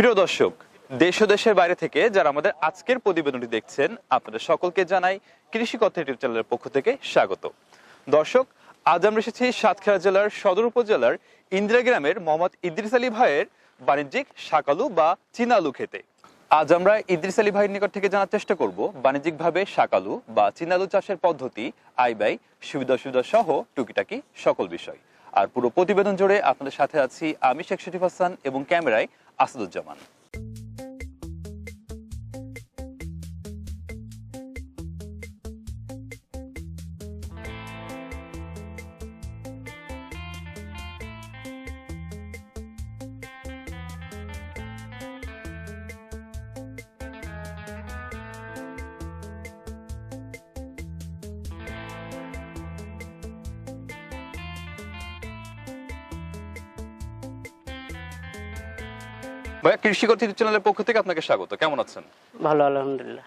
প্রিয় দর্শক, দেশ ও দেশের বাইরে থেকে যারা আমাদের আজকের প্রতিবেদনটি দেখছেন, আপনাদের সকলকে জানাই কৃষি কথা ইউটিউব চ্যানেলের পক্ষ থেকে স্বাগত। দর্শক, আজ আমরা এসেছি সাতক্ষীরা জেলার সদর উপজেলার ইন্দিরা গ্রামের মোহাম্মদ ইদ্রিস আলী ভাইয়ের বাণিজ্যিক শাকালু বা চীনালু খেতে। আজ আমরা ইদ্রিস আলী ভাইয়ের নিকট থেকে জানার চেষ্টা করব বাণিজ্যিকভাবে শাকালু বা চীনালু চাষের পদ্ধতি, আয় ব্যয়, সুবিধা অসুবিধা সহ টুকিটাকি সকল বিষয়। আর পুরো প্রতিবেদন জুড়ে আপনাদের সাথে আছি আমি শেখ শরীফ হাসান এবং ক্যামেরায় আসাদুজ্জামান। ভাইয়া কৃষি চ্যানেলের পক্ষ থেকে আপনাকে স্বাগত। কেমন আছেন? ভালো আলহামদুলিল্লাহ।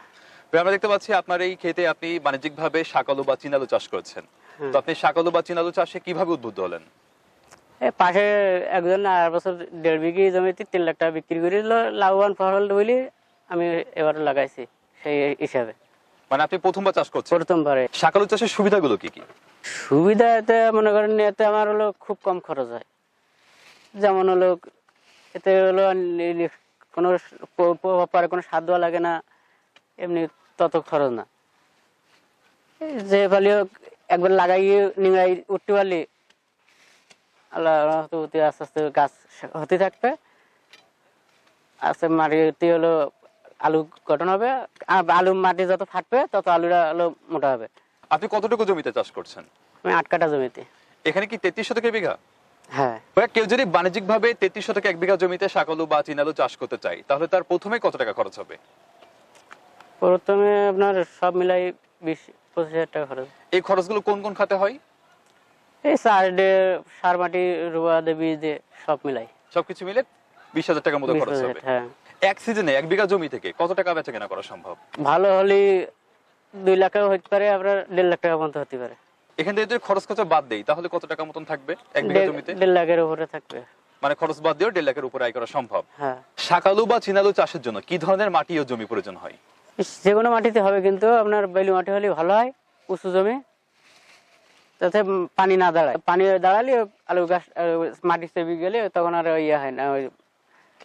আমরা দেখতে পাচ্ছি আপনার এই ক্ষেতে আপনি বাণিজ্যিকভাবে শাকালু বা চীনালু চাষ করেছেন। তো আপনি শাকালু বা চীনালু চাষে কীভাবে উদ্বুদ্ধ হলেন? পাশে একজন আর বছর দেড় বিঘি জমিতে তিন লাখ টাকা বিক্রি করে লাভবান ফসল বলি আমি এবার লাগাইছি সেই হিসাবে। মানে আপনি প্রথমবার চাষ করছেন? প্রথমবারে। শাকালু চাষের সুবিধাগুলো কি কি? সুবিধা এতে মনে করেন এতে আমার হলো খুব কম খরচ হয়। যেমন হলো এতে হলো কোনো প- প- পরে কোনো সার দেওয়া লাগে না এমনি তত খরচ না। এই যে পালি হোক একবার লাগাইয়ে নিঙাই উঠতে পারলি আল্লাহ আস্তে আস্তে গাছ হতে থাকবে। আস্তে মাটিতে হলো আলু গঠন হবে আর আলু মাটি যত ফাটবে তত আলুটা হলো মোটা হবে। আপনি কতটুকু জমিতে চাষ করছেন? আমি আট কাটা জমিতে। এখানে কি তেত্রিশ শতকের বিঘা? ভাইয়া, কেউ যদি বাণিজ্যিকভাবে তেত্রিশ শতকে এক বিঘা জমিতে শাকালু বা চীনালু চাষ করতে চাই তাহলে তার প্রথমে কত টাকা খরচ হবে? প্রথমে আপনার সব মিলাই বিশ পঁচিশ হাজার টাকা খরচ। এই খরচগুলো কোন কোন খাতে হয়? এই সার সার মাটি রুয়া দে বীজ দিয়ে সব মিলাই। সবকিছু মিলে বিশ হাজার টাকার মতো খরচ হবে। হ্যাঁ। এক সিজনে এক বিঘা জমি থেকে কত টাকা বেচা কেনা করা সম্ভব? ভালো হলে দুই লাখও হতে পারে আপনার দেড় লাখ টাকা পর্যন্ত হতে পারে। এখান থেকে যদি খরচ খরচা বাদ দেই তাহলে কত টাকা মতন থাকবে? এক বিঘা জমিতে? দেড় লাখের উপরে থাকবে। মানে খরচ বাদ দিয়েও দেড় লাখের উপরে আয় করা সম্ভব। হ্যাঁ। শাকালু বা চীনালু চাষের জন্য কি ধরনের মাটি ও জমি প্রয়োজন হয়? যে কোনো মাটিতে হবে কিন্তু আপনার বেলু মাটি হলে ভালো হয় উঁচু জমি। উম পানি না দাঁড়ায়। পানি দাঁড়ালে আলু গাছ মাটি চেপে গেলে তখন আর ইয়ে হয় না ওই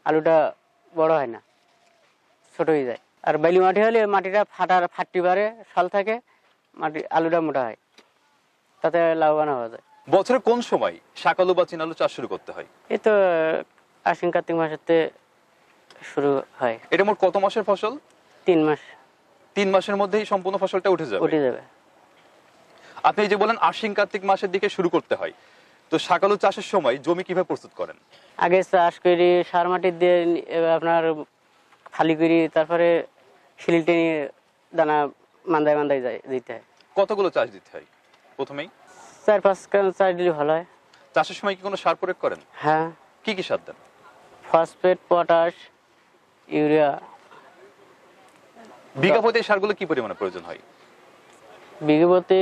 আলুটা বড় হয় না ছোট হয়ে যায়। আর বেলি মাটি হলে মাটিটা ফাটার ফাটতে পারে সল থাকে মাটি আলুটা মোটা হয়। তাতে লাভবান হওয়া যায়। বছরের কোন সময় শাকালু বা চীনালু চাষ শুরু করতে হয়? এই তো আশ্বিন কার্তিক মাসেতে শুরু হয়। এটা মোট কত মাসের ফসল? তিন মাস। তিন মাসের মধ্যেই সম্পূর্ণ ফসলটা উঠে যাবে। উঠে যাবে। আপনি যে বলেন আশ্বিন কার্তিক মাসের দিকে শুরু করতে হয় তো শাকালু চাষের সময় জমি কীভাবে প্রস্তুত করেন? আগে চাষ করি সার মাটি দিয়ে আপনার ফালি করি তারপরে শিল টেনে দানা মান্দায় মান্দায় যায় দিতে হয়। কতগুলো চাষ দিতে হয়? প্রথমেই? চার পাঁচ চাষ দিলে ভালো হয়। চাষের সময় কি কোনো সার প্রয়োগ করেন? হ্যাঁ। কি কি সার দেন? ফসফেট পটাশ ইউরিয়া বিঘা প্রতি সারগুলো কি পরিমাণে প্রয়োজন হয়? বিঘবতে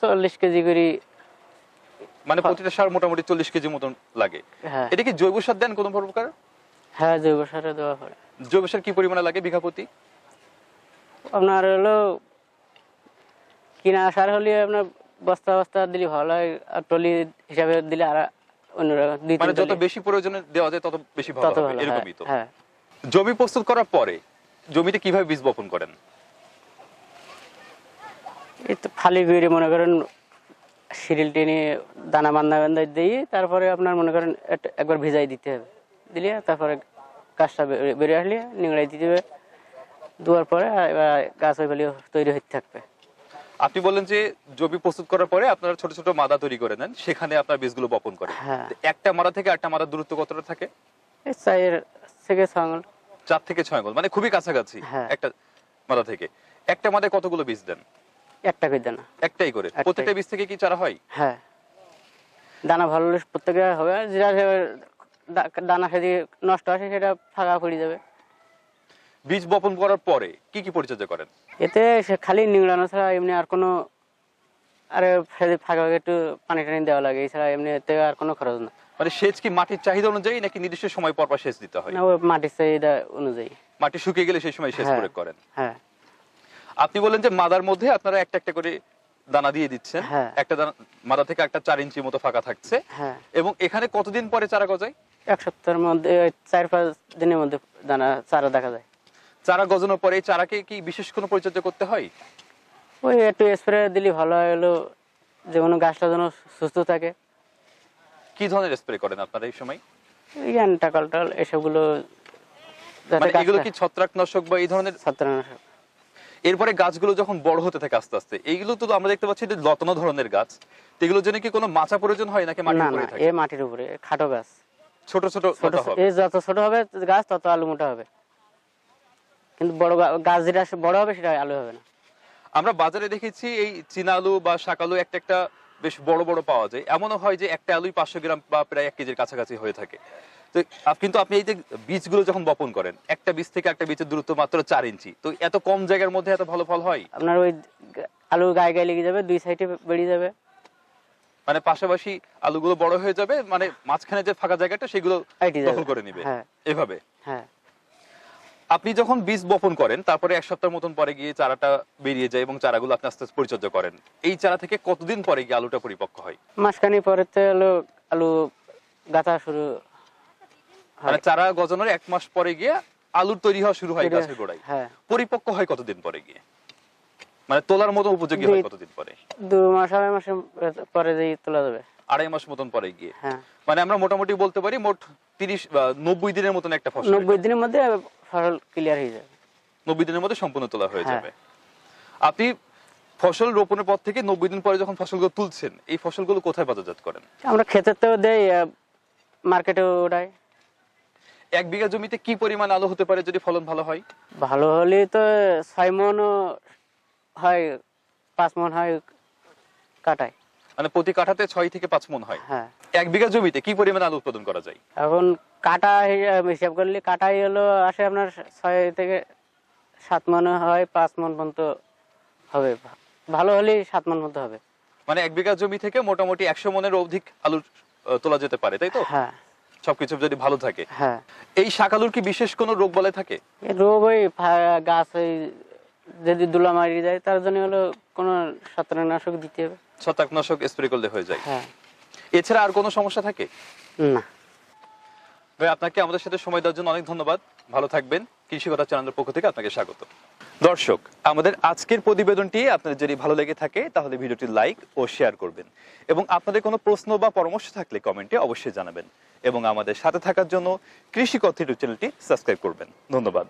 চল্লিশ কেজি করি। মানে প্রতিটা সার মোটামুটি চল্লিশ কেজি মতন লাগে। হ্যাঁ। এটা কি জৈব সার দেন কোনো প্রকার? হ্যাঁ জৈব সারে দেওয়া হয়। জৈব সার কি পরিমাণে লাগে বিঘা প্রতি? আপনার হলো কিনা সার হলে আপনার বস্তা বস্তা দিলে ভালো হয় আর টলি হিসাবে দিলে আর মানে যত বেশি প্রয়োজনে দেওয়া যায় তত বেশি ভালো হবে এরকমই তো। হ্যাঁ, হ্যাঁ জমি প্রস্তুত করার পরে জমিতে কীভাবে বীজ বপন করেন? এই তো ফালি করে মনে করেন সিরিল টেনে দানা বান্ধা বান্ধা দিই তারপরে আপনার মনে করেন একবার ভিজাই দিতে হবে। দিলে তারপরে গাছটা বেরিয়ে আসলে নিংড়াই দিতে হবে। দেওয়ার পরে এবার গাছ ওই তৈরি হতে থাকবে। আপনি বললেন যে জমি প্রস্তুত করার পরে আপনারা ছোট ছোট মাদা তৈরি করে নেন সেখানে আপনার বীজগুলো বপন করেন। হ্যাঁ। একটা মাদা থেকে একটা মাদার দূরত্ব কতটা থাকে? থেকে চার থেকে ছয় আঙুল মানে খুবই কাছাকাছি হ্যাঁ। একটা মাদা থেকে। একটা মাদায় কতগুলো বীজ দেন? একটা করে দানা। একটাই করে। প্রত্যেকটা বীজ থেকে কি চারা হয়? হ্যাঁ। দানা ভালো হলে প্রত্যেকে হবে যেটা দানা সেদি নষ্ট আসে সেটা ফাঁকা পড়ে যাবে। বীজ বপন করার পরে কি কি পরিচর্যা করেন? এতে খালি নিংড়ানো ছাড়া এমনি আর কোনো আরে সেদি ফাঁকা একটু পানি টানি দেওয়া লাগে এছাড়া এমনি এতে আর কোনো খরচ না। মানে সেচ কি মাটির চাহিদা অনুযায়ী নাকি নির্দিষ্ট সময় পর পর সেচ দিতে হয়? না মাটির চাহিদা অনুযায়ী। মাটি শুকিয়ে গেলে সেই সময় সেচ হ্যাঁ। প্রয়োগ করেন। হ্যাঁ। আপনি বলেন যে মাদার মধ্যে আপনারা একটা একটা করে দানা দিয়ে দিচ্ছেন। হ্যাঁ। একটা দানা মাদা থেকে একটা চার ইঞ্চি মতো ফাঁকা থাকছে। হ্যাঁ। এবং এখানে কতদিন পরে চারা গজায়? এক সপ্তাহের মধ্যে চার পাঁচ দিনের মধ্যে দানা চারা দেখা যায়। চারা গজানোর পরে এই চারাকে কি বিশেষ কোনো পরিচর্যা করতে হয়? ওই একটু স্প্রে দিলে ভালো হয় হলো যে কোনো গাছটা যেন সুস্থ থাকে। কি ধরনের স্প্রে করেন আপনারা এই সময়? এই টাকাল এসবগুলো মানে এগুলো কি ছত্রাকনাশক বা এই ধরনের ছত্রাকনাশক। এরপরে গাছগুলো যখন বড় হতে থাকে আস্তে আস্তে এইগুলো তো আমরা দেখতে পাচ্ছি যে লতানো ধরনের গাছ। এগুলোর জন্য কি কোনো মাচা প্রয়োজন হয় নাকি মাটির উপরে এ থাকে? মাটির উপরে খাটো গাছ। ছোট ছোট ছোট হবে। এ যত ছোট হবে গাছ তত আলু মোটা হবে। কিন্তু বড় গাছ যেটা বড় হবে সেটা আলু হবে না। আমরা বাজারে দেখেছি এই চীনা আলু বা শাক আলু একটা একটা বেশ বড় বড় পাওয়া যায়। এমনও হয় যে একটা আলুই পাঁচশো গ্রাম বা প্রায় এক কেজির কাছাকাছি হয়ে থাকে। তো কিন্তু আপনি এই যে বীজগুলো যখন বপন করেন একটা বীজ থেকে একটা বীজের দূরত্ব মাত্র চার ইঞ্চি। তো এত কম জায়গার মধ্যে এত ভালো ফল হয়? আপনার ওই গা- আলু গায়ে গায়ে লেগে যাবে দুই সাইডে বেরিয়ে যাবে। মানে পাশাপাশি আলুগুলো বড় হয়ে যাবে মানে মাঝখানে যে ফাঁকা জায়গাটা সেগুলো দখল করে নিবে। হ্যাঁ। এভাবে? হ্যাঁ। আপনি যখন বীজ বপন করেন তারপরে এক সপ্তাহ মতন পরে গিয়ে চারাটা বেরিয়ে যায় এবং চারাগুলো আপনি আস্তে আস্তে পরিচর্যা করেন এই চারা থেকে কতদিন পরে গিয়ে আলুটা পরিপক্ক হয়? মাসখানি পরে তো হলো আলু গাঁথা শুরু মানে চারা গজানোর এক মাস পরে গিয়ে আলুর তৈরি হওয়া শুরু হয় গাছের গোড়ায়। হ্যাঁ। পরিপক্ক হয় কতদিন পরে গিয়ে? মানে তোলার মতো উপযোগী হয় কতদিন পরে? দু মাস আড়াই মাসের পরে যেই তোলা যাবে। আড়াই মাস মতন পরে গিয়ে। হ্যাঁ। মানে আমরা মোটামুটি বলতে পারি মোট তিরিশ নব্বই দিনের মতন একটা ফসল নব্বই দিনের মধ্যে ফসল ক্লিয়ার হয়ে যাবে। নব্বই দিনের মধ্যে সম্পূর্ণ তোলা হয়ে হ্যাঁ। যাবে। আপনি ফসল রোপণের পর থেকে নব্বই দিন পরে যখন ফসলগুলো তুলছেন এই ফসলগুলো কোথায় বাজারজাত করেন? আমরা ক্ষেতের তো দেই মার্কেটে ওটাই এক বিঘা জমিতে কি পরিমাণ আলু হতে পারে যদি ফলন ভালো হয়? ভালো হলে তো ছয় মনও হয় পাঁচ মন হয় কাটায়। মানে প্রতি কাঠাতে ছয় থেকে পাঁচ মন হয়। হ্যাঁ। এক বিঘা জমিতে কি পরিমাণ আলু উৎপাদন করা যায়? এখন কাটা হিসাব- করলে কাটাই হলো আসে আপনার ছয় থেকে সাত মন হয় পাঁচ মন পর্যন্ত হবে। ভালো হলে সাত মন পর্যন্ত হবে। মানে এক বিঘা জমি থেকে মোটামুটি একশো মনের অধিক আলু তোলা যেতে পারে তাই তো? হ্যাঁ। সবকিছু যদি ভালো থাকে। হ্যাঁ। এই শাক আলুর কি বিশেষ কোনো রোগ বলে থাকে? রোগ ওই গাছ ওই যদি দুলা মারি যায় তার জন্য হলো কোনো ছত্রাকনাশক দিতে হবে। ছত্রাকনাশক স্প্রে করলে হয়ে যায়। হ্যাঁ। এছাড়া আর কোনো সমস্যা থাকে? না। ভাই আপনাকে আমাদের সাথে সময় দেওয়ার জন্য অনেক ধন্যবাদ। ভালো থাকবেন। কৃষি কথা চ্যানেলের পক্ষ থেকে আপনাকে স্বাগত। দর্শক আমাদের আজকের প্রতিবেদনটি আপনাদের যদি ভালো লেগে থাকে তাহলে ভিডিওটি লাইক ও শেয়ার করবেন। এবং আপনাদের কোনো প্রশ্ন বা পরামর্শ থাকলে কমেন্টে অবশ্যই জানাবেন। এবং আমাদের সাথে থাকার জন্য কৃষি কথা ইউটিউব চ্যানেলটি সাবস্ক্রাইব করবেন। ধন্যবাদ।